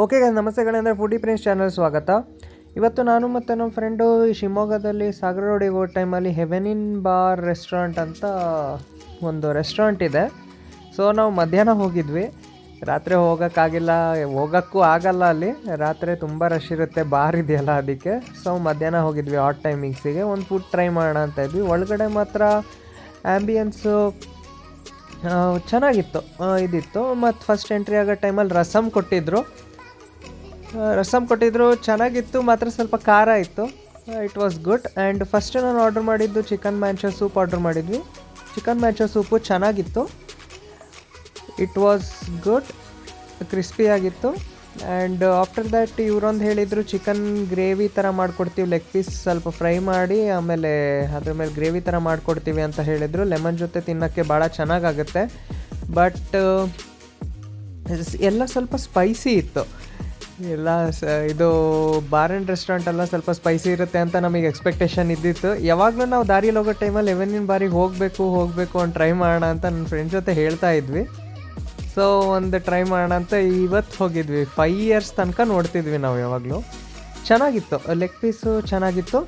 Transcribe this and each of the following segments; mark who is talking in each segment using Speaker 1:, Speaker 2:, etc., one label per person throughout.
Speaker 1: Okay guys ನಮಸ್ತೆ ಅಂದರೆ foodie prince channel ಸ್ವಾಗತ. ಇವತ್ತು ನಾನು ಮತ್ತು ನಮ್ಮ ಫ್ರೆಂಡು ಶಿವಮೊಗ್ಗದಲ್ಲಿ ಸಾಗರ ರೋಡಿಗೆ ಹೋದ ಟೈಮಲ್ಲಿ ಹೆವೆನ್ ಇನ್ ಬಾರ್ ರೆಸ್ಟೋರೆಂಟ್ ಅಂತ ಒಂದು ರೆಸ್ಟೋರೆಂಟ್ ಇದೆ. ಸೊ ನಾವು ಮಧ್ಯಾಹ್ನ ಹೋಗಿದ್ವಿ. ರಾತ್ರಿ ಹೋಗೋಕ್ಕಾಗಿಲ್ಲ ಹೋಗೋಕ್ಕೂ ಆಗಲ್ಲ ಅಲ್ಲಿ. ರಾತ್ರಿ ತುಂಬ ರಶ್ ಇರುತ್ತೆ ಬಾರ್ ಇದೆಯಲ್ಲ ಅದಕ್ಕೆ. ಸೊ ಮಧ್ಯಾಹ್ನ ಹೋಗಿದ್ವಿ ಆಟ್ ಟೈಮಿಂಗ್ಸಿಗೆ ಒಂದು ಫುಡ್ ಟ್ರೈ ಮಾಡೋಣ ಅಂತ ಇದ್ವಿ. ಒಳಗಡೆ ಮಾತ್ರ ಆ್ಯಂಬಿಯನ್ಸು ಚೆನ್ನಾಗಿತ್ತು ಇದಿತ್ತು. ಮತ್ತು ಫಸ್ಟ್ ಎಂಟ್ರಿ ಆಗೋ ಟೈಮಲ್ಲಿ ರಸಮ್ ಕೊಟ್ಟಿದ್ದರು ರಸಮ್ ಕೊಟ್ಟಿದ್ರು, ಚೆನ್ನಾಗಿತ್ತು, ಮಾತ್ರ ಸ್ವಲ್ಪ ಖಾರ ಇತ್ತು. It was good and first ನಾನು ಆರ್ಡರ್ ಮಾಡಿದ್ದು ಚಿಕನ್ ಮ್ಯಾಂಚೋ ಸೂಪ್ ಆರ್ಡರ್ ಮಾಡಿದ್ವಿ. ಚಿಕನ್ ಮ್ಯಾಂಚೋ ಸೂಪು ಚೆನ್ನಾಗಿತ್ತು. ಇಟ್ ವಾಸ್ ಗುಡ್ ಕ್ರಿಸ್ಪಿಯಾಗಿತ್ತು ಆ್ಯಂಡ್ ಆಫ್ಟರ್ ದ್ಯಾಟ್ ಇವರೊಂದು ಹೇಳಿದರು ಚಿಕನ್ ಗ್ರೇವಿ ಥರ ಮಾಡಿಕೊಡ್ತೀವಿ ಲೆಗ್ ಪೀಸ್ ಸ್ವಲ್ಪ ಫ್ರೈ ಮಾಡಿ, ಆಮೇಲೆ ಅದ್ರ ಮೇಲೆ ಗ್ರೇವಿ ಥರ ಮಾಡಿಕೊಡ್ತೀವಿ ಅಂತ ಹೇಳಿದರು. ಲೆಮನ್ ಜೊತೆ ತಿನ್ನೋಕ್ಕೆ ಭಾಳ ಚೆನ್ನಾಗಾಗುತ್ತೆ. ಬಟ್ ಎಲ್ಲ ಸ್ವಲ್ಪ ಸ್ಪೈಸಿ ಇತ್ತು. ಎಲ್ಲ ಸ, ಇದು ಬಾರ್ ಅಂಡ್ ರೆಸ್ಟೋರೆಂಟ್ ಎಲ್ಲ ಸ್ವಲ್ಪ ಸ್ಪೈಸಿ ಇರುತ್ತೆ ಅಂತ ನಮಗೆ ಎಕ್ಸ್ಪೆಕ್ಟೇಷನ್ ಇದ್ದಿತ್ತು. ಯಾವಾಗಲೂ ನಾವು ದಾರಿಯಲ್ಲಿ ಹೋಗೋ ಟೈಮಲ್ಲಿ ಎವೆನಿನ ಬಾರಿಗೆ ಹೋಗಬೇಕು ಹೋಗಬೇಕು ಅಂತ ಟ್ರೈ ಮಾಡೋಣ ಅಂತ ನನ್ನ ಫ್ರೆಂಡ್ ಜೊತೆ ಹೇಳ್ತಾ ಇದ್ವಿ. ಸೊ ಒಂದು ಟ್ರೈ ಮಾಡೋಣ ಅಂತ ಇವತ್ತು ಹೋಗಿದ್ವಿ. ಫೈವ್ ಇಯರ್ಸ್ ತನಕ ನೋಡ್ತಿದ್ವಿ ನಾವು ಯಾವಾಗಲೂ. ಚೆನ್ನಾಗಿತ್ತು. ಲೆಗ್ ಪೀಸು ಚೆನ್ನಾಗಿತ್ತು.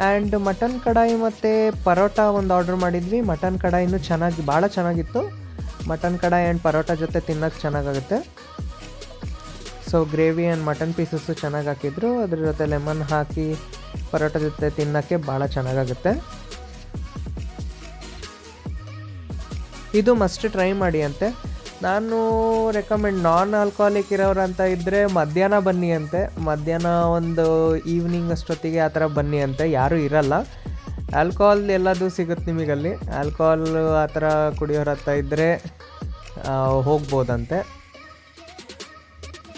Speaker 1: ಆ್ಯಂಡ್ ಮಟನ್ ಕಡಾಯಿ ಮತ್ತು ಪರೋಟ ಒಂದು ಆರ್ಡ್ರ್ ಮಾಡಿದ್ವಿ. ಮಟನ್ ಕಡಾಯಿನೂ ಚೆನ್ನಾಗಿ, ಭಾಳ ಚೆನ್ನಾಗಿತ್ತು. ಮಟನ್ ಕಡಾಯಿ ಆ್ಯಂಡ್ ಪರೋಟ ಜೊತೆ ತಿನ್ನೋಕ್ಕೆ ಚೆನ್ನಾಗಾಗುತ್ತೆ. So gravy and mutton pieces ಚೆನ್ನಾಗಿ ಹಾಕಿದ್ರು. ಅದ್ರ ಜೊತೆ ಲೆಮನ್ ಹಾಕಿ ಪರೋಟ ಜೊತೆ ತಿನ್ನೋಕ್ಕೆ ಭಾಳ ಚೆನ್ನಾಗಾಗುತ್ತೆ. ಇದು ಮಸ್ಟ್ ಟ್ರೈ ಮಾಡಿ ಅಂತೆ. ನಾನು ರೆಕಮೆಂಡ್ ನಾನ್ ಆಲ್ಕೋಹಾಲಿಕ್ ಅಂತ ಇದ್ದರೆ ಮಧ್ಯಾಹ್ನ ಬನ್ನಿ ಅಂತೆ. ಮಧ್ಯಾಹ್ನ ಒಂದು ಈವ್ನಿಂಗ್ ಅಷ್ಟೊತ್ತಿಗೆ ಆ ಥರ ಬನ್ನಿ ಅಂತೆ. ಯಾರೂ ಇರಲ್ಲ. ಆಲ್ಕೋಹಾಲ್ ಎಲ್ಲದು ಸಿಗುತ್ತೆ ನಿಮಗಲ್ಲಿ. ಆಲ್ಕೋಹಾಲ್ ಆ ಥರ ಕುಡಿಯೋರ ಹತ್ರ ಇದ್ದರೆ ಹೋಗ್ಬೋದಂತೆ.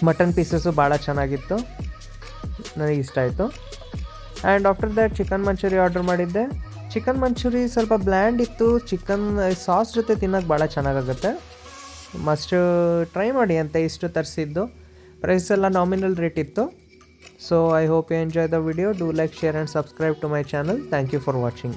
Speaker 1: ಮಟನ್ ಪೀಸಸ್ಸು ಭಾಳ ಚೆನ್ನಾಗಿತ್ತು. ನನಗೆ ಇಷ್ಟ ಆಯಿತು. And after that chicken manchurian order ಮಾಡಿದ್ದೆ. ಚಿಕನ್ ಮಂಚೂರಿ ಸ್ವಲ್ಪ ಬ್ಲ್ಯಾಂಡ್ ಇತ್ತು. ಚಿಕನ್ ಸಾಸ್ ಜೊತೆ ತಿನ್ನೋಕ್ಕೆ ಭಾಳ ಚೆನ್ನಾಗಾಗುತ್ತೆ. ಮಸ್ಟ್ ಟ್ರೈ ಮಾಡಿ ಅಂತ ಇಷ್ಟು ತರಿಸಿದ್ದು. ಪ್ರೈಸ್ ಎಲ್ಲ ನಾಮಿನಲ್ ರೇಟ್ ಇತ್ತು. So I hope you enjoy the video do like share and subscribe to my channel thank you for watching